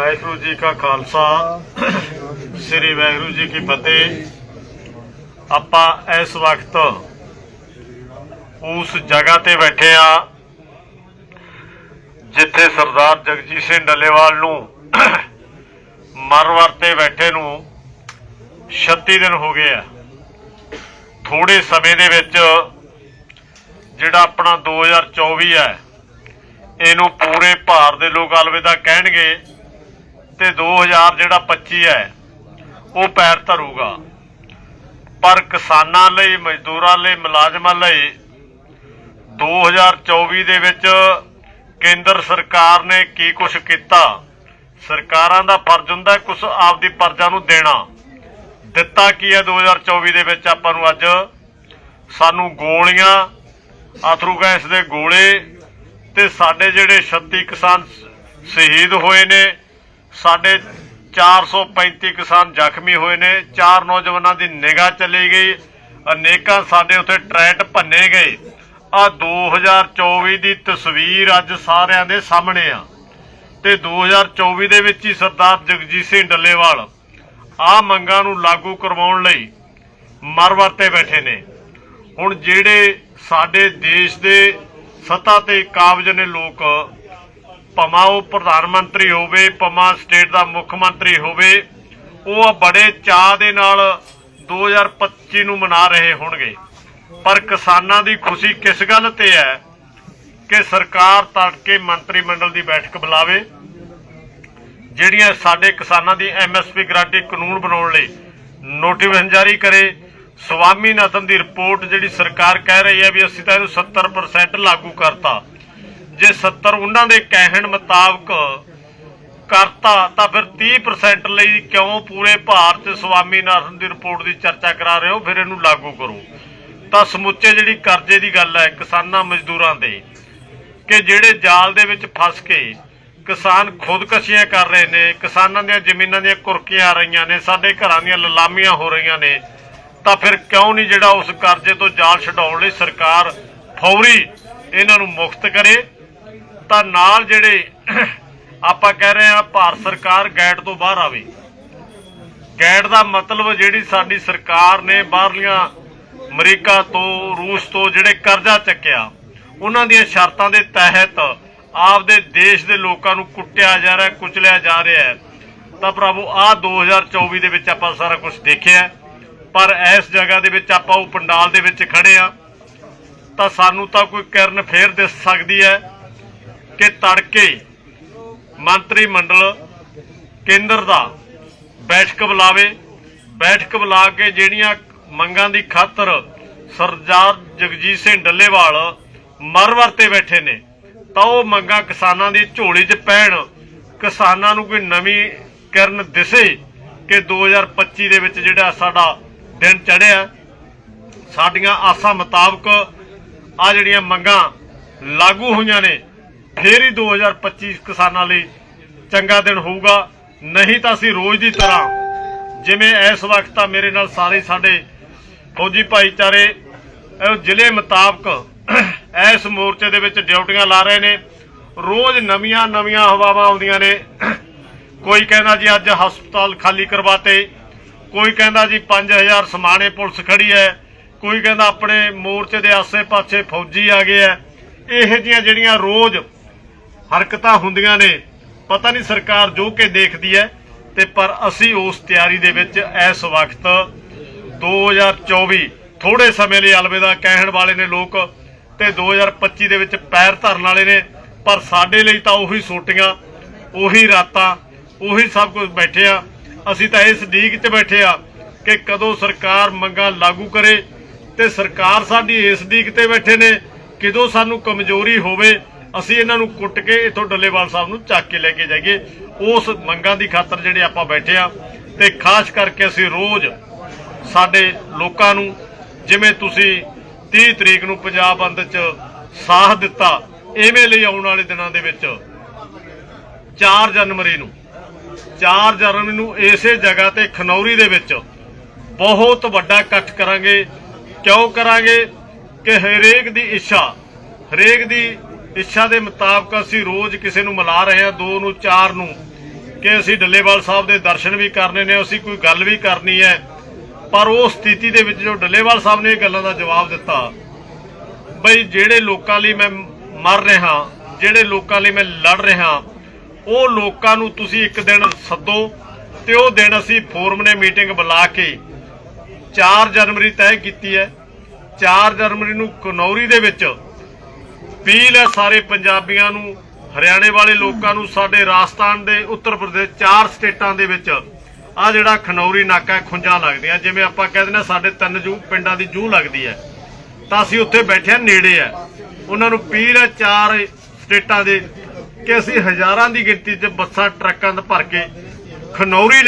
ਵਾਹਿਗੁਰੂ ਜੀ ਕਾ ਖਾਲਸਾ, ਸ੍ਰੀ ਵਾਹਿਗੁਰੂ ਜੀ ਕੀ ਫਤਿਹ। ਆਪਾਂ ਇਸ ਵਕਤ ਉਸ ਜਗ੍ਹਾ ਤੇ ਬੈਠੇ ਆ ਜਿੱਥੇ ਸਰਦਾਰ ਜਗਜੀਤ ਸਿੰਘ ਡੱਲੇਵਾਲ ਨੂੰ ਮਰਵਰ ਤੇ ਬੈਠੇ ਨੂੰ 36 ਦਿਨ ਹੋ ਗਏ ਆ। ਥੋੜੇ ਸਮੇਂ ਦੇ ਵਿੱਚ ਜਿਹੜਾ ਆਪਣਾ 2024 ਹੈ, ਇਹਨੂੰ ਪੂਰੇ ਭਾਰਤ ਦੇ ਲੋਕ ਅਲਵਿਦਾ ਕਹਿਣਗੇ। ਤੇ 2000 ਜਿਹੜਾ 25 ਹੈ, ਉਹ ਪੈਰ ਧਰੂਗਾ। ਪਰ ਕਿਸਾਨਾਂ ਲਈ, ਮਜ਼ਦੂਰਾਂ ਲਈ, ਮੁਲਾਜ਼ਮਾਂ ਲਈ 2024 ਦੇ ਵਿੱਚ ਕੇਂਦਰ ਸਰਕਾਰ ਨੇ ਕੀ ਕੁਝ ਕੀਤਾ? ਸਰਕਾਰਾਂ ਦਾ ਫਰਜ਼ ਹੁੰਦਾ ਕੁਝ ਆਪਦੀ ਪਰਜ਼ਾਂ ਨੂੰ ਦੇਣਾ। ਦਿੱਤਾ ਕੀ ਹੈ 2024 ਦੇ ਵਿੱਚ ਆਪਾਂ ਨੂੰ ਅੱਜ? ਸਾਨੂੰ ਗੋਲੀਆਂ ਆਥਰੂ ਗੈਸ ਦੇ ਗੋਲੇ ਤੇ ਸਾਡੇ ਜਿਹੜੇ 36 ਕਿਸਾਨ ਸ਼ਹੀਦ ਹੋਏ ਨੇ ਸਾਡੇ 435 ਕਿਸਾਨ ਜ਼ਖਮੀ ਹੋਏ ਨੇ। ਚਾਰ ਨੌਜਵਾਨਾਂ ਦੀ ਨਿਗਾਹ ਚਲੀ ਗਈ। ਅਨੇਕਾਂ ਸਾਡੇ ਉੱਥੇ ਟਰੈਟ ਭੰਨੇ ਗਏ। ਆ 2024 ਦੀ ਤਸਵੀਰ ਅੱਜ ਸਾਰਿਆਂ ਦੇ ਸਾਹਮਣੇ ਆ। ਤੇ 2024 ਦੇ ਵਿੱਚ ਹੀ ਸਰਦਾਰ ਜਗਜੀਤ ਸਿੰਘ ਡੱਲੇਵਾਲ ਆ ਮੰਗਾਂ ਨੂੰ ਲਾਗੂ ਕਰਵਾਉਣ ਲਈ ਮਰ ਵਰਤੇ ਬੈਠੇ ਨੇ। ਹੁਣ ਜਿਹੜੇ ਸਾਡੇ ਦੇਸ਼ ਦੇ ਸੱਤਾ ਤੇ ਕਾਬਜ ਨੇ ਲੋਕ ਭਮਾ ਉਹ ਪ੍ਰਧਾਨ ਮੰਤਰੀ ਹੋਵੇ ਭਮਾ ਸਟੇਟ ਦਾ ਮੁੱਖ ਮੰਤਰੀ ਹੋਵੇ, ਉਹ ਬੜੇ ਚਾਅ ਦੇ ਨਾਲ 2025 ਨੂੰ ਮਨਾ ਰਹੇ ਹੋਣਗੇ। ਪਰ ਕਿਸਾਨਾਂ ਦੀ ਖੁਸ਼ੀ ਕਿਸ ਗੱਲ ਤੇ ਹੈ ਕਿ ਸਰਕਾਰ ਤੜਕੇ ਮੰਤਰੀ ਮੰਡਲ ਦੀ ਬੈਠਕ ਬੁਲਾਵੇ, ਜਿਹੜੀਆਂ ਸਾਡੇ ਕਿਸਾਨਾਂ ਦੀ ਐਮਐਸਪੀ ਗਰੰਟੀ ਕਾਨੂੰਨ ਬਣਾਉਣ ਲਈ ਨੋਟੀਫਿਕੇਸ਼ਨ ਜਾਰੀ ਕਰੇ। ਸਵਾਮੀਨਾਥਨ ਦੀ ਰਿਪੋਰਟ ਜਿਹੜੀ ਸਰਕਾਰ ਕਹਿ ਰਹੀ ਹੈ ਵੀ ਅਸੀਂ ਤਾਂ ਇਹਨੂੰ 70% ਲਾਗੂ ਕਰਤਾ। ਜੇ 70 ਉਹਨਾਂ ਦੇ ਕਹਿਣ ਮੁਤਾਬਕ ਕਰਤਾ, ਤਾਂ ਫਿਰ 30% ਲਈ ਕਿਉਂ ਪੂਰੇ ਭਾਰਤ 'ਚ ਸਵਾਮੀਨਾਥਨ ਦੀ ਰਿਪੋਰਟ ਦੀ ਚਰਚਾ ਕਰਾ ਰਹੇ ਹੋ? ਫਿਰ ਇਹਨੂੰ ਲਾਗੂ ਕਰੋ। ਤਾਂ ਸਮੁੱਚੇ ਜਿਹੜੀ ਕਰਜ਼ੇ ਦੀ ਗੱਲ ਹੈ ਕਿਸਾਨਾਂ ਮਜ਼ਦੂਰਾਂ ਦੇ, ਕਿ ਜਿਹੜੇ ਜਾਲ ਦੇ ਵਿੱਚ ਫਸ ਕੇ ਕਿਸਾਨ ਖੁਦਕਸ਼ੀਆਂ ਕਰ ਰਹੇ ਨੇ, ਕਿਸਾਨਾਂ ਦੀਆਂ ਜ਼ਮੀਨਾਂ ਦੀਆਂ ਕੁਰਕੀਆਂ ਆ ਰਹੀਆਂ ਨੇ, ਸਾਡੇ ਘਰਾਂ ਦੀਆਂ ਲਲਾਮੀਆਂ ਹੋ ਰਹੀਆਂ ਨੇ, ਤਾਂ ਫਿਰ ਕਿਉਂ ਨਹੀਂ ਜਿਹੜਾ ਉਸ ਕਰਜ਼ੇ ਤੋਂ ਜਾਲ ਛਡਾਉਣ ਲਈ ਸਰਕਾਰ ਫੌਰੀ ਇਹਨਾਂ ਨੂੰ ਮੁਕਤ ਕਰੇ? ਤਾਂ ਨਾਲ ਜਿਹੜੇ ਆਪਾਂ ਕਹਿ ਰਹੇ ਆ ਭਾਰਤ ਸਰਕਾਰ ਗੈਟ ਤੋਂ ਬਾਹਰ ਆਵੇ। ਗੈਟ ਦਾ ਮਤਲਬ ਜਿਹੜੀ ਸਾਡੀ ਸਰਕਾਰ ਨੇ ਬਾਹਰਲੀਆਂ ਅਮਰੀਕਾ ਤੋਂ, ਰੂਸ ਤੋਂ ਜਿਹੜੇ ਕਰਜ਼ਾ ਚੱਕਿਆ, ਉਹਨਾਂ ਦੀਆਂ ਸ਼ਰਤਾਂ ਦੇ ਤਹਿਤ ਆਪਦੇ ਦੇਸ਼ ਦੇ ਲੋਕਾਂ ਨੂੰ ਕੁੱਟਿਆ ਜਾ ਰਿਹਾ, ਕੁਚਲਿਆ ਜਾ ਰਿਹਾ ਹੈ। ਤਾਂ ਪ੍ਰਭੂ ਆ 2024 ਦੇ ਵਿੱਚ ਆਪਾਂ ਸਾਰਾ ਕੁਝ ਦੇਖਿਆ ਪਰ ਇਸ ਜਗ੍ਹਾ ਦੇ ਵਿੱਚ ਆਪਾਂ ਉਹ ਪੰਡਾਲ ਦੇ ਵਿੱਚ ਖੜੇ ਆ ਤਾਂ ਸਾਨੂੰ ਤਾਂ ਕੋਈ ਕਿਰਨ ਫੇਰ ਦਿਸ ਸਕਦੀ ਹੈ। ਕਿ ਤੜਕੇ ਮੰਤਰੀ ਮੰਡਲ ਕੇਂਦਰ ਦਾ ਬੈਠਕ ਬੁਲਾਵੇ। ਬੈਠਕ ਬੁਲਾ ਕੇ ਜਿਹੜੀਆਂ ਮੰਗਾਂ ਦੀ ਖਾਤਰ ਸਰਦਾਰ ਜਗਜੀਤ ਸਿੰਘ ਡੱਲੇਵਾਲ ਮਰਵਰ ਤੇ ਬੈਠੇ ਨੇ, ਤਾਂ ਉਹ ਮੰਗਾਂ ਕਿਸਾਨਾਂ ਦੀ ਝੋਲੀ 'ਚ ਪੈਣ, ਕਿਸਾਨਾਂ ਨੂੰ ਕੋਈ ਨਵੀਂ ਕਿਰਨ ਦਿਸੇ ਕਿ 2025 ਦੇ ਵਿੱਚ ਜਿਹੜਾ ਸਾਡਾ ਦਿਨ ਚੜਿਆ ਸਾਡੀਆਂ ਆਸਾਂ ਮੁਤਾਬਕ ਆ ਜਿਹੜੀਆਂ ਮੰਗਾਂ ਲਾਗੂ ਹੋਈਆਂ ਨੇ ਫੇਰ ਹੀ 2025 ਕਿਸਾਨਾਂ ਲਈ ਚੰਗਾ ਦਿਨ ਹੋਊਗਾ। ਨਹੀਂ ਤਾਂ ਅਸੀਂ ਰੋਜ਼ ਦੀ ਤਰ੍ਹਾਂ ਜਿਵੇਂ ਇਸ ਵਕਤ ਤਾਂ ਮੇਰੇ ਨਾਲ ਸਾਰੇ ਸਾਡੇ ਫੌਜੀ ਭਾਈਚਾਰੇ ਜ਼ਿਲ੍ਹੇ ਮੁਤਾਬਕ ਇਸ ਮੋਰਚੇ ਦੇ ਵਿੱਚ ਡਿਊਟੀਆਂ ਲਾ ਰਹੇ ਨੇ। ਰੋਜ਼ ਨਵੀਆਂ ਨਵੀਆਂ ਹਵਾਵਾਂ ਆਉਂਦੀਆਂ ਨੇ। ਕੋਈ ਕਹਿੰਦਾ ਜੀ ਅੱਜ ਹਸਪਤਾਲ ਖਾਲੀ ਕਰਵਾਤੇ, ਕੋਈ ਕਹਿੰਦਾ ਜੀ 5000 ਸਮਾਣੇ ਪੁਲਿਸ ਖੜੀ ਹੈ, ਕੋਈ ਕਹਿੰਦਾ ਆਪਣੇ ਮੋਰਚੇ ਦੇ ਆਸੇ-ਪਾਸੇ ਫੌਜੀ ਆ ਗਏ ਐ ਇਹ ਜੀਆਂ ਜਿਹੜੀਆਂ ਰੋਜ਼ ਹਰਕਤਾਂ ਹੁੰਦੀਆਂ ਨੇ। ਪਤਾ ਨਹੀਂ ਸਰਕਾਰ ਜੋ ਕਿ ਦੇਖਦੀ ਹੈ, ਤੇ ਪਰ ਅਸੀਂ ਉਸ ਤਿਆਰੀ ਦੇ ਵਿੱਚ ਇਸ ਵਕਤ 2024 ਥੋੜੇ ਸਮੇਂ ਲਈ ਅਲਵਿਦਾ ਕਹਿਣ ਵਾਲੇ ਨੇ ਲੋਕ, ਤੇ 2025 ਦੇ ਵਿੱਚ ਪੈਰ ਧਰਨ ਵਾਲੇ ਨੇ। ਪਰ ਸਾਡੇ ਲਈ ਤਾਂ ਉਹੀ ਸੋਟੀਆਂ, ਉਹੀ ਰਾਤਾਂ, ਉਹੀ ਸਭ ਕੁਝ ਬੈਠੇ ਆ। ਅਸੀਂ ਤਾਂ ਇਸ ਡੀਕ 'ਚ ਬੈਠੇ ਆ ਕਿ ਕਦੋਂ ਸਰਕਾਰ ਮੰਗਾਂ ਲਾਗੂ ਕਰੇ, ਤੇ ਸਰਕਾਰ ਸਾਡੀ ਇਸ ਡੀਕ ਤੇ ਬੈਠੇ ਨੇ, ਕਿਦੋਂ ਸਾਨੂੰ ਕਮਜ਼ੋਰੀ ਹੋਵੇ ਅਸੀਂ ਇਹਨਾਂ ਨੂੰ ਕੁੱਟ ਕੇ ਇਥੋਂ ਡੱਲੇਵਾਲ ਸਾਹਿਬ ਨੂੰ ਚੱਕ ਕੇ ਲੈ ਕੇ ਜਾਈਏ। ਉਸ ਮੰਗਾਂ ਦੀ ਖਾਤਰ ਜਿਹੜੇ ਆਪਾਂ ਬੈਠੇ ਆ ਤੇ ਖਾਸ ਕਰਕੇ ਅਸੀਂ ਰੋਜ਼ ਸਾਡੇ ਲੋਕਾਂ ਨੂੰ ਜਿਵੇਂ ਤੁਸੀਂ 30 ਤਰੀਕ ਨੂੰ ਪੰਜਾਬ ਬੰਦ 'ਚ ਸਾਥ ਦਿੱਤਾ, ਐਵੇਂ ਲਈ ਆਉਣ ਵਾਲੇ ਦਿਨਾਂ ਦੇ ਵਿੱਚ 4 ਜਨਵਰੀ ਨੂੰ 4 ਜਨਵਰੀ ਨੂੰ ਇਸੇ ਜਗ੍ਹਾ ਤੇ ਖਨੌਰੀ ਦੇ ਵਿੱਚ ਬਹੁਤ ਵੱਡਾ ਇਕੱਠ ਕਰਾਂਗੇ। ਕਿਉਂ ਕਰਾਂਗੇ? ਕਿ ਹਰੇਕ ਦੀ ਇੱਛਾ, ਹਰੇਕ ਦੀ ਇੱਛਾ ਦੇ ਮੁਤਾਬਕ ਅਸੀਂ ਰੋਜ਼ ਕਿਸੇ ਨੂੰ ਮਿਲਾ ਰਹੇ ਹਾਂ, ਦੋ ਨੂੰ, ਚਾਰ ਨੂੰ, ਕਿ ਅਸੀਂ ਡੱਲੇਵਾਲ ਸਾਹਿਬ ਦੇ ਦਰਸ਼ਨ ਵੀ ਕਰਨੇ ਨੇ, ਅਸੀਂ ਕੋਈ ਗੱਲ ਵੀ ਕਰਨੀ ਹੈ। ਪਰ ਉਹ ਸਥਿਤੀ ਦੇ ਵਿੱਚ ਜੋ ਡੱਲੇਵਾਲ ਸਾਹਿਬ ਨੇ ਇਹ ਗੱਲਾਂ ਦਾ ਜਵਾਬ ਦਿੱਤਾ, ਬਈ ਜਿਹੜੇ ਲੋਕਾਂ ਲਈ ਮੈਂ ਮਰ ਰਿਹਾ, ਜਿਹੜੇ ਲੋਕਾਂ ਲਈ ਮੈਂ ਲੜ ਰਿਹਾ, ਉਹ ਲੋਕਾਂ ਨੂੰ ਤੁਸੀਂ ਇੱਕ ਦਿਨ ਸੱਦੋ ਤੇ ਉਹ ਦਿਨ ਅਸੀਂ ਫੋਰਮ ਨੇ ਮੀਟਿੰਗ ਬੁਲਾ ਕੇ 4 ਜਨਵਰੀ ਤੈਅ ਕੀਤੀ ਹੈ। 4 ਜਨਵਰੀ ਨੂੰ ਕਨੌਰੀ ਦੇ ਵਿੱਚ ਅਪੀਲ ਹੈ ਸਾਰੇ ਪੰਜਾਬੀਆਂ ਨੂੰ ਹਰਿਆਣੇ ਵਾਲੇ ਲੋਕਾਂ ਨੂੰ ਸਾਡੇ ਰਾਜਸਥਾਨ ਦੇ ਉੱਤਰ ਪ੍ਰਦੇਸ਼ ਚਾਰ ਸਟੇਟਾਂ ਦੇ ਵਿੱਚ। ਆ ਜਿਹੜਾ ਖਨੌਰੀ ਨਾਕਾ ਹੈ, ਖੁੰਝਾਂ ਲੱਗਦੀਆਂ। ਜਿਵੇਂ ਆਪਾਂ ਕਹਿੰਦੇ ਨੇ ਸਾਡੇ ਤਿੰਨ ਜੂ ਪਿੰਡਾਂ ਦੀ ਜੂ ਲੱਗਦੀ ਹੈ। ਤਾਂ ਅਸੀਂ ਉੱਥੇ ਬੈਠੇ ਹਾਂ ਨੇੜੇ ਆ ਉਹਨਾਂ ਨੂੰ ਅਪੀਲ ਹੈ ਚਾਰ ਸਟੇਟਾਂ ਦੇ ਕਿ ਅਸੀਂ ਹਜ਼ਾਰਾਂ ਦੀ ਗਿਣਤੀ 'ਚ ਬੱਸਾਂ ਟਰੱਕਾਂ ਦਾ ਭਰ ਕੇ ਖਨੌਰੀ